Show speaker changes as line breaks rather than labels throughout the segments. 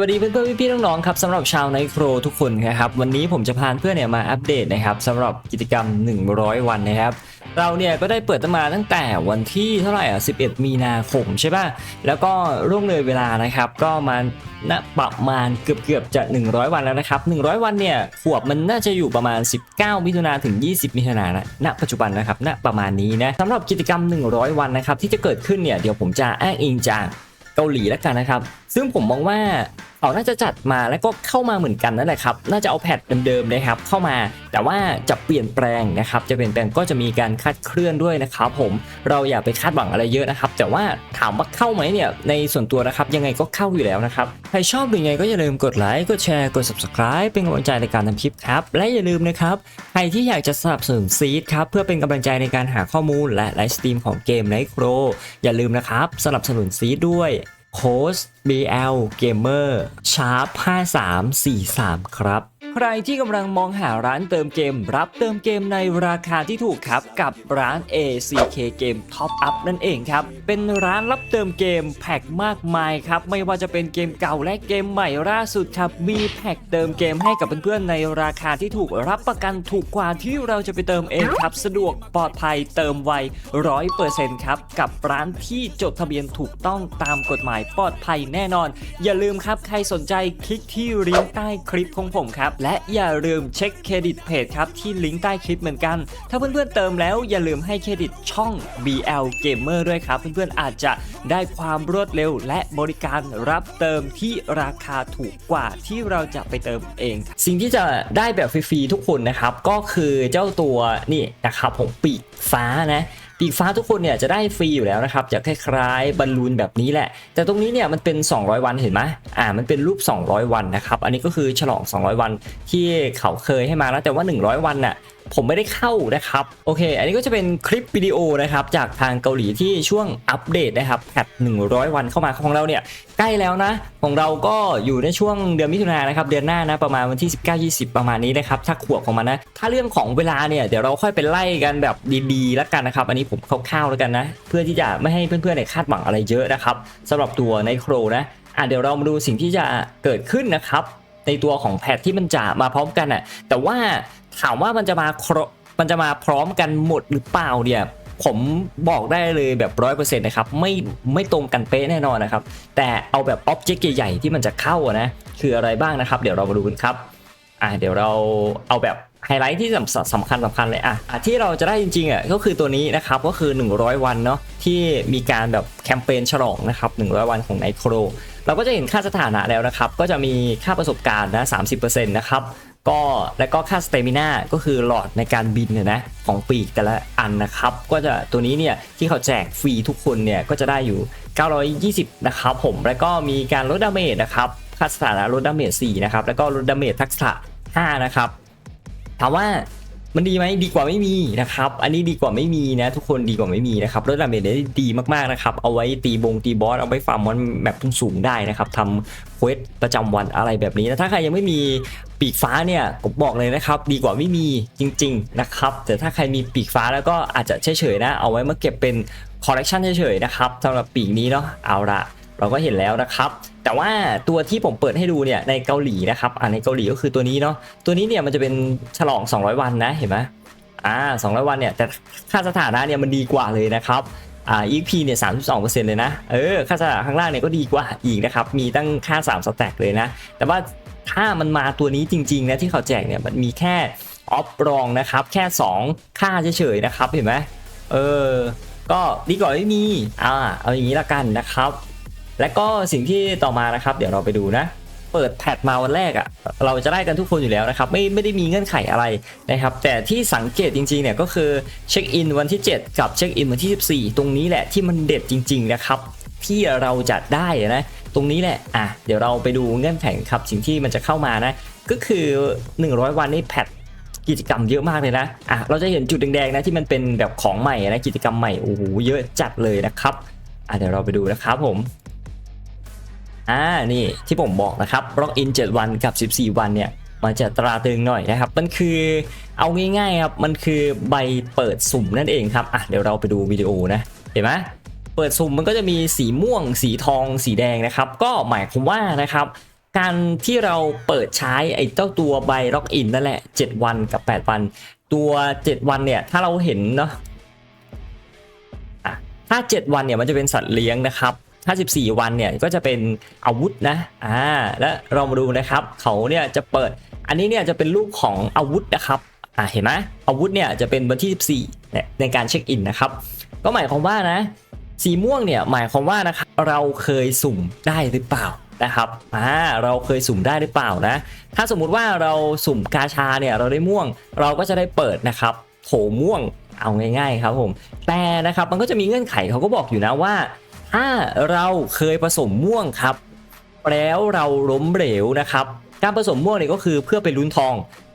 วัสดีเพื่อนๆพี่ๆน้องๆครับสำหรับชาวไนโครทุกคนนะครับวันนี้ผมจะพาเพื่อนเนี่ยมาอัปเดตนะครับสำหรับกิจกรรม 100 วันนะครับเราเนี่ยก็ได้เปิดตั้งมาตั้งแต่วันที่เท่าไหร่อะ 11 มีนาคมใช่ป่ะ แล้วก็ร่วงเลยเวลานะครับ ก็มาณประมาณเกือบๆจะ 100 วันแล้วนะครับ 100 วันเนี่ยขวบมันน่าจะอยู่ประมาณ 19 มิถุนาถึง 20 มิถุนายนนะณปัจจุบันนะครับ ณ ประมาณนี้นะสำหรับกิจกรรม 100 วันนะครับที่จะเกิดขึ้นเนี่ยเดี๋ยวผมจะอ้างอิงจากเกาหลีแล้วกันนะครับ ซึ่งผมมองว่า เขาน่าจะจัดมาแล้วก็เข้ามาเหมือนกันนั่นแหละครับ น่าจะเอาแพทเดิมๆนะครับเข้ามา แต่ว่าจะเปลี่ยนแปลงนะครับ จะเปลี่ยนแปลงก็จะมีการคาดเคลื่อนด้วยนะครับผม เราอย่าไปคาดหวังอะไรเยอะนะครับ แต่ว่าถามว่าเข้าไหมเนี่ยในส่วนตัวนะครับยังไงก็เข้าอยู่แล้วนะครับ ใครชอบหรือไงก็อย่าลืมกดไลค์ กดแชร์ กด subscribe เป็นกำลังใจในการทำคลิปครับ และอย่าลืมนะครับ ใครที่อยากจะสนับสนุนซีดครับเพื่อเป็นกำลังใจในการหาข้อมูล และไลฟ์สตรีมของเกมไนโครอย่าลืมนะครับสนับสนุนซีดด้วย โค้ช BL Gamer Sharp 5343 ครับ ใครที่กำลังมองหาร้านเติมเกม รับเติมเกมในราคาที่ถูกครับ กับร้าน ACK Game Top Up นั่นเองครับ เป็นร้านรับเติมเกมแพ็คมากมายครับ ไม่ว่าจะเป็นเกมเก่าและเกมใหม่ล่าสุดครับ มีแพ็คเติมเกมให้กับเพื่อนๆในราคาที่ถูกรับประกันถูกกว่าที่เราจะไปเติมเองครับ สะดวกปลอดภัยเติมไวร้อยเปอร์เซ็นต์ครับกับร้านที่จดทะเบียนถูกต้องตามกฎหมายปลอดภัยแน่นอน อย่าลืมครับใครสนใจคลิกที่ลิงก์ใต้คลิปของผมครับและและอย่าลืมเช็คเครดิตเพจครับที่ลิงก์ใต้คลิปเหมือนกัน ถ้าเพื่อนๆเติมแล้วอย่าลืมให้เครดิตช่อง BL Gamer ด้วยครับ เพื่อนๆอาจจะได้ความรวดเร็ว และบริการรับเติมที่ราคาถูกกว่าที่เราจะไปเติมเอง สิ่งที่จะได้แบบฟรีๆทุกคนนะครับก็คือเจ้าตัวนี่นะครับผมปีกฟ้านะ ปีกฟ้าทุกคนเนี่ยจะได้ฟรีอยู่แล้วนะครับจะคล้ายๆบอลลูนแบบนี้แหละ แต่ตรงนี้เนี่ยมันเป็น 200 วันเห็นไหมอ่ามันเป็นรูป 200 วันนะครับ อันนี้ก็คือฉลอง 200 วันที่เขาเคยให้มาแล้วแต่ว่า 100 วันน่ะ ผมไม่ได้เข้านะครับ โอเค อันนี้ก็จะเป็นคลิปวิดีโอนะครับ จากทางเกาหลีที่ช่วงอัปเดตนะครับแพท100 วันเข้ามาของเราเนี่ย ใกล้แล้วนะ ของเราก็อยู่ในช่วงเดือนมิถุนายนนะครับ เดือนหน้านะ ประมาณวันที่ 19-20 ประมาณนี้นะครับถ้าขวบของมันนะ ถ้าเรื่องของเวลาเนี่ย เดี๋ยวเราค่อยไปไล่กันแบบดีๆแล้วกันนะครับ อันนี้ผมคร่าวๆแล้วกันนะ เพื่อที่จะไม่ให้เพื่อนๆเนี่ยคาดหวังอะไรเยอะนะครับสำหรับตัวในโครนะอะเดี๋ยวเรามาดูสิ่งที่จะเกิดขึ้นนะครับในตัวของแพทที่มันจะมาพร้อมกันอะแต่ว่า ถามว่ามันจะมาครมันจะมาพร้อมกันหมดหรือเปล่าเนี่ยผมบอกได้เลยแบบร้อยเปอร์เซ็นต์นะครับไม่ไม่ตรงกันเป๊ะแน่นอนนะครับ แต่เอาแบบอ็อบเจกต์ใหญ่ๆที่มันจะเข้านะคืออะไรบ้างนะครับ เดี๋ยวเรามาดูกันครับอะเดี๋ยวเราเอาแบบไฮไลท์ที่สำสำคัญสำคัญเลยอะอะที่เราจะได้จริงๆอะก็คือตัวนี้นะครับก็คือ 100 วันเนาะที่มีการแบบแคมเปญฉลองนะครับ100 วันของไนโคร เราก็จะเห็นค่าสถานะแล้วนะครับ ก็จะมีค่าประสบการณ์นะ30%นะครับก็แล้วก็ค่าสเตมิน่าก็คือหลอดในการบินเนี่ยนะของปีกแต่ละอันนะครับ ก็จะตัวนี้เนี่ยที่เขาแจกฟรีทุกคนเนี่ยก็จะได้อยู่ 920 นะครับผม แล้วก็มีการลดดาเมจนะครับค่าสถานะลดดาเมจ4นะครับแล้วก็ลดดาเมจทักษะ5นะครับถามว่า มันดีไหมดีกว่าไม่มีนะครับอันนี้ดีกว่าไม่มีนะ ทุกคนดีกว่าไม่มีนะครับลดดาเมจได้ดีมากๆนะครับเอาไว้ตีบงตีบอสเอาไว้ฟาร์มมอนแบบสูงได้นะครับทำเควสประจำวันอะไรแบบนี้นะถ้าใครยังไม่มีปีกฟ้าเนี่ยผมบอกเลยนะครับดีกว่าไม่มีจริง ๆนะครับ แต่ถ้าใครมีปีกฟ้าแล้วก็อาจจะเฉยๆนะ เอาไว้มาเก็บเป็นคอลเลกชันเฉยๆนะครับสำหรับปีกนี้เนาะเอาละ เราก็เห็นแล้วนะครับ แต่ว่าตัวที่ผมเปิดให้ดูเนี่ยในเกาหลีนะครับอ่าในเกาหลีก็คือตัวนี้เนาะตัวนี้เนี่ยมันจะเป็นฉลอง 200 วันนะเห็นไหมอ่า200 วันเนี่ยแต่ค่าสถานะเนี่ยมันดีกว่าเลยนะครับอ่า EP เนี่ย32%เลยนะเออค่าสถานะข้างล่างเนี่ยก็ดีกว่าอีกนะครับมีตั้งค่า3สแต็กเลยนะแต่ว่าถ้ามันมาตัวนี้จริงๆนะที่เขาแจกเนี่ยมันมีแค่ออฟรองนะครับแค่ 2 ค่าเฉยๆนะครับเห็นไหมเออก็ดีกว่าไม่มีอ่าเอาอย่างนี้ละกันนะครับ และก็สิ่งที่ต่อมานะครับ เดี๋ยวเราไปดูนะ เปิดแพทมาวันแรกอะ่ะเราจะได้กันทุกคนอยู่แล้วนะครับ ไม่ไม่ได้มีเงื่อนไขอะไรนะครับ แต่ที่สังเกตจริงๆเนี่ยก็คือเช็คอินวันที่ 7 กับเช็คอินวันที่ 14 ตรงนี้แหละที่มันเด็ดจริง ๆนะครับ ที่เราจะได้นะตรงนี้แหละอะเดี๋ยวเราไปดูเงื่อนไขครับสิ่งที่มันจะเข้ามานะ ก็คือ 100 วันนี่แพทกิจกรรมเยอะมากเลยนะ อะ เราจะเห็นจุดแดงๆนะที่มันเป็นแบบของใหม่นะกิจกรรมใหม่ โอ้โห เยอะจัดเลยนะครับ อะเดี๋ยวเราไปดูนะครับผม อ่านี่ที่ผมบอกนะครับ Rock in 7วันกับ 14 วันเนี่ยมันจะตราตรึงหน่อยนะครับ มันคือเอาง่ายๆครับ มันคือใบเปิดสุ่มนั่นเองครับ อะเดี๋ยวเราไปดูวิดีโอนะ เห็นไหมเปิดสุ่มมันก็จะมีสีม่วง สีทอง สีแดงนะครับ ก็หมายความว่านะครับ การที่เราเปิดใช้ไอ้เจ้าตัวใบล็อกอินนั่นแหละ 7 วันกับ 8 วัน ตัว 7 วันเนี่ย ถ้าเราเห็นเนาะอะถ้า 7 วันเนี่ยมันจะเป็นสัตว์เลี้ยงนะครับ ถ้า14วันเนี่ยก็จะเป็นอาวุธนะอ่าและเรามาดูนะครับเขาเนี่ยจะเปิดอันนี้เนี่ยจะเป็นรูปของอาวุธนะครับอ่าเห็นไหมอาวุธเนี่ยจะเป็นวันที่ 14เนี่ยในการเช็คอินนะครับก็หมายความว่านะสีม่วงเนี่ยหมายความว่านะครับเราเคยสุ่มได้หรือเปล่านะครับอ่าเราเคยสุ่มได้หรือเปล่านะ ถ้าสมมุติว่าเราสุ่มกาชาเนี่ยเราได้ม่วงเราก็จะได้เปิดนะครับโถม่วงเอาง่ายๆครับผมแต่นะครับมันก็จะมีเงื่อนไขเขาก็บอกอยู่นะว่า ถ้าเราเคยผสมม่วงครับ แล้วเราล้มเหลวนะครับ การผสมม่วงเนี่ยก็คือเพื่อไปลุ้นทอง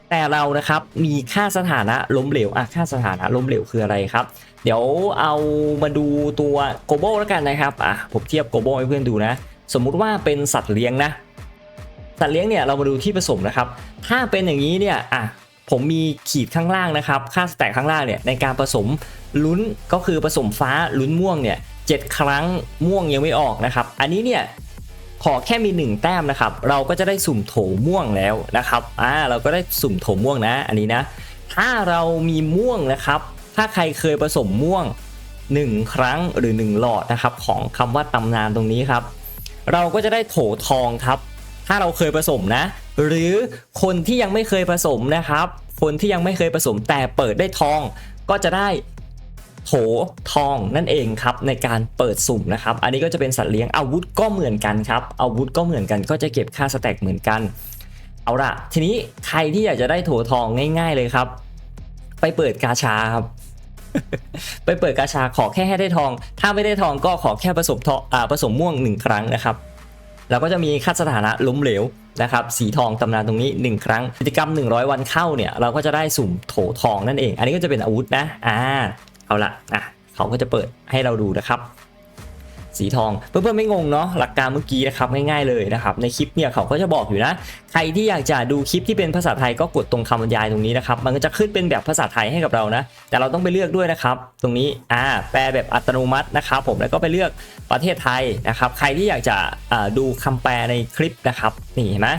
แต่เรานะครับมีค่าสถานะล้มเหลวอะค่าสถานะล้มเหลวคืออะไรครับ เดี๋ยวเอามาดูตัวโกโบแล้วกันนะครับอะผมเทียบโกโบให้เพื่อนดูนะ สมมุติว่าเป็นสัตว์เลี้ยงนะ สัตว์เลี้ยงเนี่ยเรามาดูที่ผสมนะครับ ถ้าเป็นอย่างนี้เนี่ยอะผมมีขีดข้างล่างนะครับ ค่าสแต็กข้างล่างเนี่ยในการผสมลุ้นก็คือผสมฟ้าลุ้นม่วงเนี่ย เจ็ดครั้งม่วงยังไม่ออกนะครับ อันนี้เนี่ยขอแค่มี 1 แต้มนะครับ เราก็จะได้สุ่มโถม่วงแล้วนะครับอ่าเราก็ได้สุ่มโถม่วงนะ อันนี้นะ ถ้าเรามีม่วงนะครับ ถ้าใครเคยผสมม่วง 1 ครั้งหรือ 1 หลอดนะครับของคำว่าตำนานตรงนี้ครับ เราก็จะได้โถทองครับ ถ้าเราเคยผสมนะ หรือคนที่ยังไม่เคยผสมนะครับ คนที่ยังไม่เคยผสมแต่เปิดได้ทองก็จะได้ โถทองนั่นเองครับในการเปิดสุ่มนะครับ อันนี้ก็จะเป็นสัตว์เลี้ยงอาวุธก็เหมือนกันครับอาวุธก็เหมือนกันก็จะเก็บค่าสแต็กเหมือนกัน เอาละทีนี้ใครที่อยากจะได้โถทองง่าย ๆเลยครับ ไปเปิดกาชาครับ ไปเปิดกาชาขอแค่ให้ได้ทอง ถ้าไม่ได้ทองก็ขอแค่ผสมทองอ่าผสมม่วงหนึ่งครั้งนะครับแล้วก็จะมีค่าสถานะล้มเหลวนะครับสีทองตำนานตรงนี้ 1 ครั้งกิจกรรม 100 วันเข้าเนี่ยเราก็จะได้สุ่มโถทองนั่นเอง อันนี้ก็จะเป็นอาวุธนะอ่า เอาละอะเขาก็จะเปิดให้เราดูนะครับ สีทองเพื่อนๆไม่งงเนาะหลักการเมื่อกี้นะครับง่ายๆเลยนะครับ ในคลิปเนี่ยเขาก็จะบอกอยู่นะ ใครที่อยากจะดูคลิปที่เป็นภาษาไทยก็กดตรงคำบรรยายตรงนี้นะครับ มันก็จะขึ้นเป็นแบบภาษาไทยให้กับเรานะ แต่เราต้องไปเลือกด้วยนะครับ ตรงนี้อ่าแปลแบบอัตโนมัตินะครับ ผมแล้วก็ไปเลือกประเทศไทยนะครับ ใครที่อยากจะดูคำแปลในคลิปนะครับนี่เห็นไหม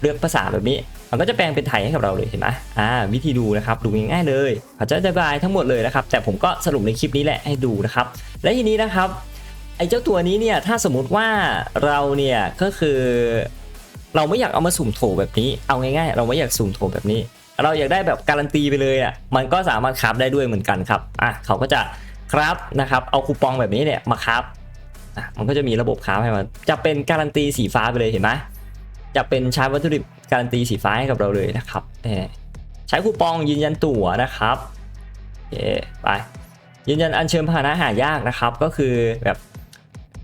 เลือกภาษาแบบนี้ มันก็จะแปลงเป็นไทยให้กับเราเลยเห็นไหมอ่าวิธีดูนะครับดูง่ายๆเลยเขาจะอธิบายทั้งหมดเลยนะครับ แต่ผมก็สรุปในคลิปนี้แหละให้ดูนะครับ และทีนี้นะครับไอ้เจ้าตัวนี้เนี่ยถ้าสมมติว่าเราเนี่ยก็คือ เราไม่อยากเอามาสุ่มโถแบบนี้ เอาง่ายๆ เราไม่อยากสุ่มโถแบบนี้ เราอยากได้แบบการันตีไปเลยอะมันก็สามารถคราฟได้ด้วยเหมือนกันครับอะเขาก็จะคราฟนะครับเอาคูปองแบบนี้เนี่ยมาคราฟอะมันก็จะมีระบบคราฟให้มันจะเป็นการันตีสีฟ้าไปเลยเห็นไหมจะเป็นใช้วัตถุดิบ การันตีสีฟ้าให้กับเราเลยนะครับเอ่อใช้คูปองยืนยันตั๋วนะครับเคไปยืนยันอัญเชิญพาหนะหายากนะครับ ก็คือแบบ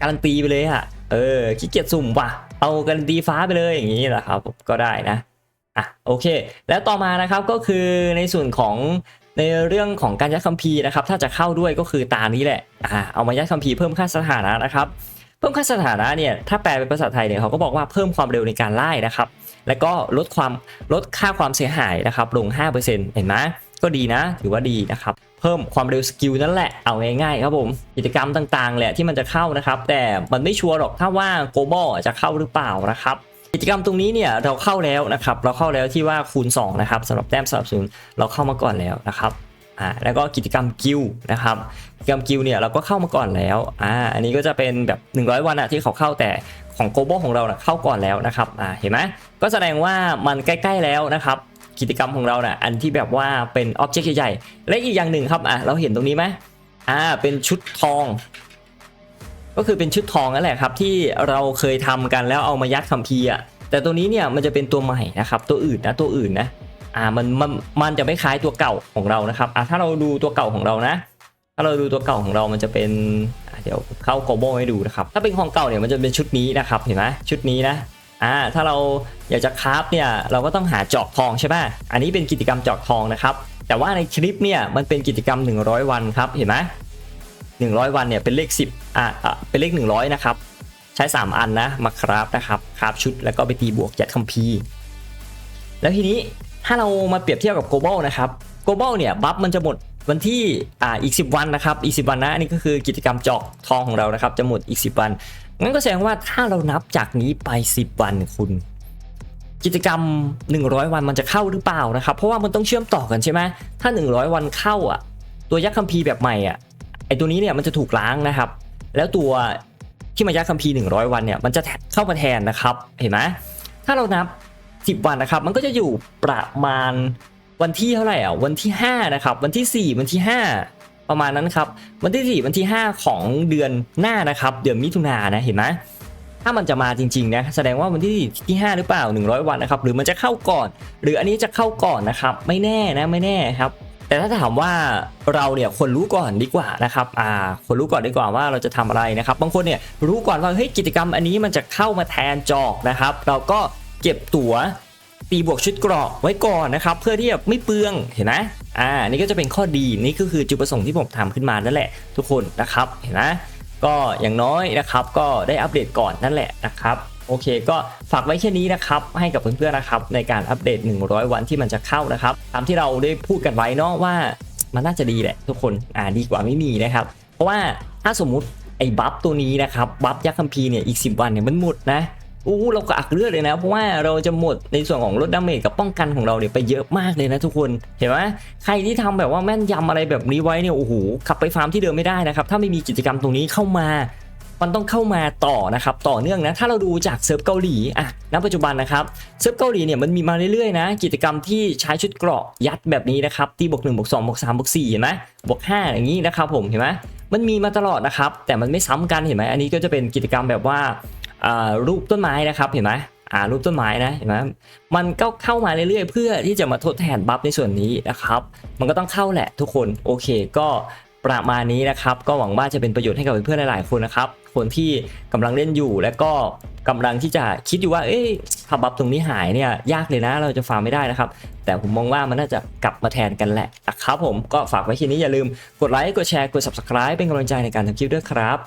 การันตีไปเลยอะเออขี้เกียจสุ่มว่ะ เอาการันตีฟ้าไปเลยอย่างนี้แหละครับก็ได้นะอะโอเค แล้วต่อมานะครับก็คือในส่วนของในเรื่องของการยัดคัมภีร์นะครับ ถ้าจะเข้าด้วยก็คือตามนี้แหละอ่าเอามายัดคัมภีร์เพิ่มค่าสถานะนะครับ เพิ่มค่าสถานะเนี่ยถ้าแปลเป็นภาษาไทยเนี่ยเขาก็บอกว่าเพิ่มความเร็วในการไล่นะครับ แล้วก็ลดความลดค่าความเสียหายนะครับลง 5%เห็นไหมก็ดีนะ ถือว่าดีนะครับ เพิ่มความเร็วสกิลนั่นแหละเอาง่ายๆครับผม กิจกรรมต่างๆแหละที่มันจะเข้านะครับ แต่มันไม่ชัวร์หรอกถ้าว่าโกลบอลจะเข้าหรือเปล่านะครับกิจกรรมตรงนี้เนี่ยเราเข้าแล้วนะครับ เราเข้าแล้วที่ว่าคูณ2นะครับสำหรับแต้มสนับสนุนเราเข้ามาก่อนแล้วนะครับ อ่าแล้วก็กิจกรรมกิลนะครับกิจกรรมกิลเนี่ยเราก็เข้ามาก่อนแล้วอ่าอันนี้ก็จะเป็นแบบ 100 วันอะที่เขาเข้าแต่ของโกลบอลของเรานะเข้าก่อนแล้วนะครับอ่าเห็นไหมก็แสดงว่ามันใกล้ๆแล้วนะครับกิจกรรมของเรานะ่ะอันที่แบบว่าเป็นอ็อบเจกต์ใหญ่ๆและอีกอย่างหนึ่งครับอะเราเห็นตรงนี้ไหมอ่าเป็นชุดทอง ก็คือเป็นชุดทองนั่นแหละครับ ที่เราเคยทำกันแล้วเอามายัดคัมภีร์อะแต่ตัวนี้เนี่ยมันจะเป็นตัวใหม่นะครับ ตัวอื่นนะตัวอื่นนะ อ่ามันมันมันจะไม่คล้ายตัวเก่าของเรานะครับอะถ้าเราดูตัวเก่าของเรานะ ถ้าเราดูตัวเก่าของเรามันจะเป็นเดี๋ยวเข้าโกโบให้ดูนะครับถ้าเป็นของเก่าเนี่ยมันจะเป็นชุดนี้นะครับเห็นไหมชุดนี้นะอ่าถ้าเราอยากจะคราฟเนี่ยเราก็ต้องหาจอกทองใช่ป่ะอันนี้เป็นกิจกรรมจอกทองนะครับแต่ว่าในคลิปเนี่ยมันเป็นกิจกรรม 100 วันครับเห็นไหม100วันเนี่ยเป็นเลข 10อ่าอะเป็นเลข 100นะครับใช้ 3 อันนะมาคราฟนะครับคราฟชุดแล้วก็ไปตีบวกยัดคัมภีร์แล้วทีนี้ ถ้าเรามาเปรียบเทียบกับ global นะครับ global เนี่ยบัฟมันจะหมดวันที่อ่าอีก 10 วันนะครับอีก 10 วันนะอันนี้ก็คือกิจกรรมจอกทองของเรานะครับจะหมดอีก 10 วันงั้นก็แสดงว่าถ้าเรานับจากนี้ไป 10 วันคุณกิจกรรม 100 วันมันจะเข้าหรือเปล่านะครับ เพราะว่ามันต้องเชื่อมต่อกันใช่ไหมถ้า 100 วันเข้าอะ ตัวยักษ์คัมภีร์แบบใหม่อะไอตัวนี้เนี่ยมันจะถูกล้างนะครับ แล้วตัวที่มายักษ์คัมภีร์100 วันเนี่ยมันจะเข้ามาแทนนะครับ เห็นไหมถ้าเรานับ 10 วันนะครับ มันก็จะอยู่ประมาณวันที่เท่าไหร่อะวันที่ 5 นะครับ วันที่ 4 วันที่ 5 ประมาณนั้นครับ วันที่ 4 วันที่ 5 ของเดือนหน้านะครับ เดือนมิถุนายนนะเห็นไหมถ้ามันจะมาจริงๆนะแสดงว่าวันที่ที่ 5 หรือเปล่า 100 วันนะครับ หรือมันจะเข้าก่อน หรืออันนี้จะเข้าก่อนนะครับ ไม่แน่นะไม่แน่ครับ แต่ถ้าถามว่าเราเนี่ยควรรู้ก่อนดีกว่านะครับอ่าควรรู้ก่อนดีกว่าว่าเราจะทำอะไรนะครับ บางคนเนี่ยรู้ก่อนว่าเฮ้ยกิจกรรมอันนี้มันจะเข้ามาแทนจอกนะครับ เราก็ เก็บตั๋วตีบวกชุดเกราะไว้ก่อนนะครับ เพื่อที่จะไม่เปลืองเห็นไหมอ่านี่ก็จะเป็นข้อดีนี่ก็คือจุดประสงค์ที่ผมทำขึ้นมานั่นแหละ ทุกคนนะครับเห็นไหมก็อย่างน้อยนะครับ ก็ได้อัปเดตก่อนนั่นแหละนะครับโอเคก็ฝากไว้แค่นี้นะครับ ให้กับเพื่อนๆนะครับ ในการอัปเดต 100 วันที่มันจะเข้านะครับ ตามที่เราได้พูดกันไว้เนาะว่ามันน่าจะดีแหละทุกคนอ่าดีกว่าไม่มีนะครับ เพราะว่าถ้าสมมุติไอ้บัฟตัวนี้นะครับบัฟยักษ์คัมภีร์เนี่ยอีก 10 วันเนี่ยมันหมดนะ อู้เราก็อักเลือดเลยนะ เพราะว่าเราจะหมดในส่วนของลดดาเมจกับป้องกันของเราเนี่ยไปเยอะมากเลยนะทุกคนเห็นไหมใครที่ทำแบบว่าแม่นยำอะไรแบบนี้ไว้เนี่ยโอ้โหขับไปฟาร์มที่เดิมไม่ได้นะครับถ้าไม่มีกิจกรรมตรงนี้เข้ามามันต้องเข้ามาต่อนะครับต่อเนื่องนะถ้าเราดูจากเซิร์ฟเกาหลีอะณปัจจุบันนะครับเซิร์ฟเกาหลีเนี่ยมันมีมาเรื่อยๆนะกิจกรรมที่ใช้ชุดเกราะยัดแบบนี้นะครับที่บวกหนึ่งบวกสองบวกสามบวกสี่เห็นไหมบวกห้าอย่างนี้นะครับผมเห็นไหมมันมีมาตลอดนะครับแต่มันไม่ซ้ำกันเห็นไหมอันนี้ก็จะเป็นกิจกรรมแบบว่า รูปต้นไม้นะครับเห็นไหมอ่ารูปต้นไม้นะเห็นไหมมันก็เข้ามาเรื่อยๆ เพื่อที่จะมาทดแทนบัฟในส่วนนี้นะครับ มันก็ต้องเข้าแหละทุกคนโอเคก็ประมาณนี้นะครับ ก็หวังว่าจะเป็นประโยชน์ให้กับเพื่อนๆหลายๆคนนะครับ คนที่กำลังเล่นอยู่และก็กำลังที่จะคิดอยู่ว่า เอ๊ะถ้าบัฟตรงนี้หายเนี่ยยากเลยนะ เราจะฟาร์มไม่ได้นะครับ แต่ผมมองว่ามันน่าจะกลับมาแทนกันแหละนะครับผมก็ฝากไว้ทีนี้อย่าลืมกดไลค์กดแชร์กด subscribe เป็นกำลังใจในการทำคลิปด้วยครับ